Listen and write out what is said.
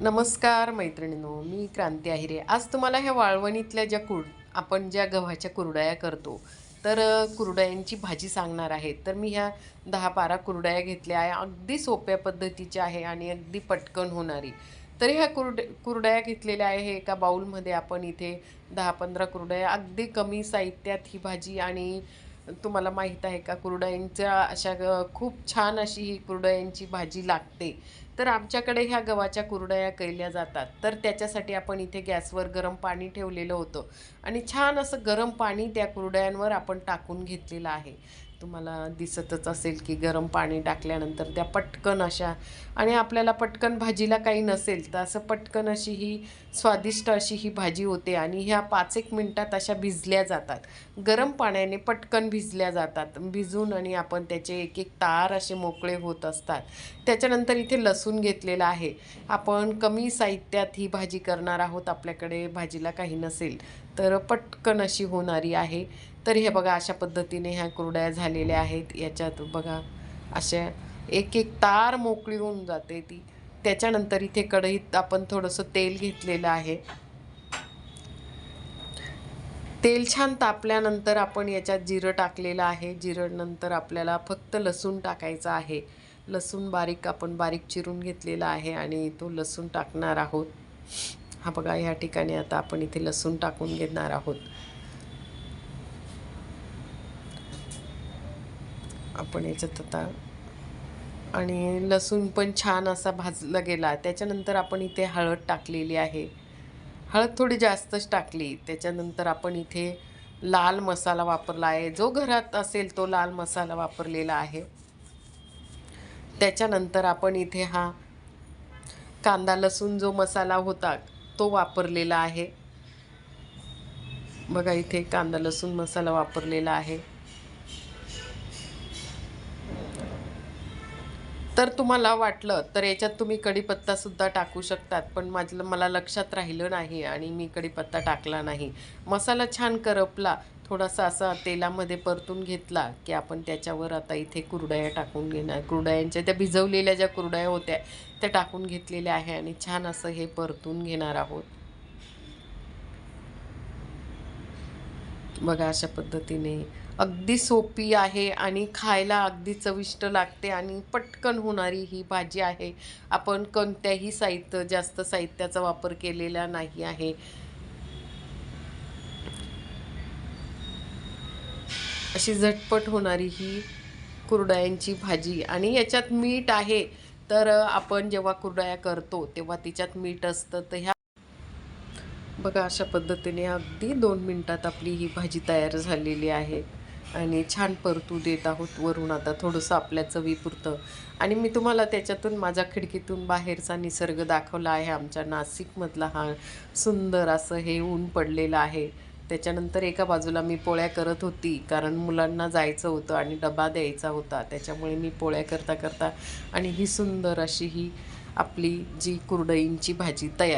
नमस्कार मैत्रिणींनो मी क्रांती आहिरे. आज तुम्हाला ह्या वाळवणीतल्या ज्या कुर आपण ज्या गव्हाच्या कुरडया करतो तर कुरडयांची भाजी सांगणार आहे. तर मी ह्या दहा बारा कुरडया घेतल्या आहे. अगदी सोप्या पद्धतीच्या आहे आणि अगदी पटकन होणारी. तर ह्या कुरड कुरडया घेतलेल्या आहे एका बाऊलमध्ये आपण इथे दहा पंधरा कुरडया. अगदी कमी साहित्यात ही भाजी आणि तुम्हाला माहीत आहे का कुरडयांच्या अशा खूप छान अशी ही कुरडयांची भाजी लागते. तर आमच्याकडे ह्या गव्हाच्या कुरडया केल्या जातात. तर त्याच्यासाठी आपण इथे गॅसवर गरम पाणी ठेवलेलं होतं. आणि छान असं गरम पाणी त्या कुरडयांवर आपण टाकून घेतलेलं आहे. तुम्हाला दिसतच असेल की गरम पाणी टाकल्यानंतर त्या पटकन अशा आणि आपल्याला पटकन भाजीला काही नसेल तर असं पटकन अशी ही स्वादिष्ट अशी ही भाजी होते आणि ह्या पाच एक मिनटात अशा भिजल्या जातात. गरम पाण्याने पटकन भिजल्या जातात. भिजून आणि आपण त्याचे एक एक तार असे मोकळे होत असतात. त्याच्यानंतर इथे लसूण घेतलेला आहे. आपण कमी साहित्यात ही भाजी करणार आहोत. आपल्याकडे भाजीला काही नसेल तर पटकन अशी होणारी आहे. तर हे बघा अशा पद्धतीने ह्या कुरड्या झालेल्या आहेत. याच्यात बघा अशा एक एक तार मोकळी होऊन जाते ती. त्याच्यानंतर इथे कढईत आपण थोडंसं तेल घेतलेलं आहे. तेल छान तापल्यानंतर आपण याच्यात जिरं टाकलेलं आहे. जिरं नंतर आपल्याला फक्त लसूण टाकायचं आहे. लसूण बारीक आपण बारीक चिरून घेतलेला आहे आणि तो लसूण टाकणार आहोत. हा बघा ह्या ठिकाणी आता आपण इथे लसूण टाकून घेणार आहोत. आपण याच्यात आता. आणि लसूण पण छान असा भाजला गेला. त्याच्यानंतर आपण इथे हळद टाकलेली आहे. हळद थोडी जास्तच टाकली. त्याच्यानंतर आपण इथे लाल मसाला वापरला आहे. जो घरात असेल तो लाल मसाला वापरलेला आहे. त्याच्यानंतर आपण इथे हा कांदा लसूण जो मसाला होता तो वापरलेला आहे. बघा इथे कांदा लसूण मसाला वापरलेला आहे. तर तुम्हाला वाटलं तर याच्यात तुम्ही कढीपत्तासुद्धा टाकू शकतात. पण माझं मला लक्षात राहिलं नाही आणि मी कढीपत्ता टाकला नाही. मसाला छान करपला. थोडासा असा तेलामध्ये परतून घेतला की आपण त्याच्यावर आता इथे कुरडया टाकून घेणार. कुरडयांच्या त्या भिजवलेल्या ज्या कुरडया होत्या त्या टाकून घेतलेल्या आहे आणि छान असं हे परतून घेणार आहोत. बघा अशा पद्धतीने अगदी सोपी आहे आणि खायला अगदी चविष्ट लागते आणि पटकन होणारी ही भाजी आहे. आपण कोणत्याही साहित्य जास्त साहित्याचा वापर केलेला नाही आहे. अशी झटपट होणारी ही कुरडयांची भाजी आणि याच्यात मीठ आहे. तर आपण जेव्हा कुरडया करतो तेव्हा तिच्यात मीठ असतं. तर ह्या बघा अशा पद्धतीने अगदी दोन मिनटात आपली ही भाजी तयार झालेली आहे. आणि छान परतू देत आहोत वरून आता थोडंसं आपल्या चवीपुरतं. आणि मी तुम्हाला त्याच्यातून माझ्या खिडकीतून बाहेरचा निसर्ग दाखवला आहे. आमच्या नाशिकमधला हा सुंदर असं हे ऊन पडलेलं आहे. त्याच्यानंतर एका बाजूला मी पोळ्या करत होती कारण मुलांना जायचं होतं आणि डबा द्यायचा होता. त्याच्यामुळे मी पोळ्या करता करता आणि ही सुंदर अशी ही आपली जी कुरडईंची भाजी तयार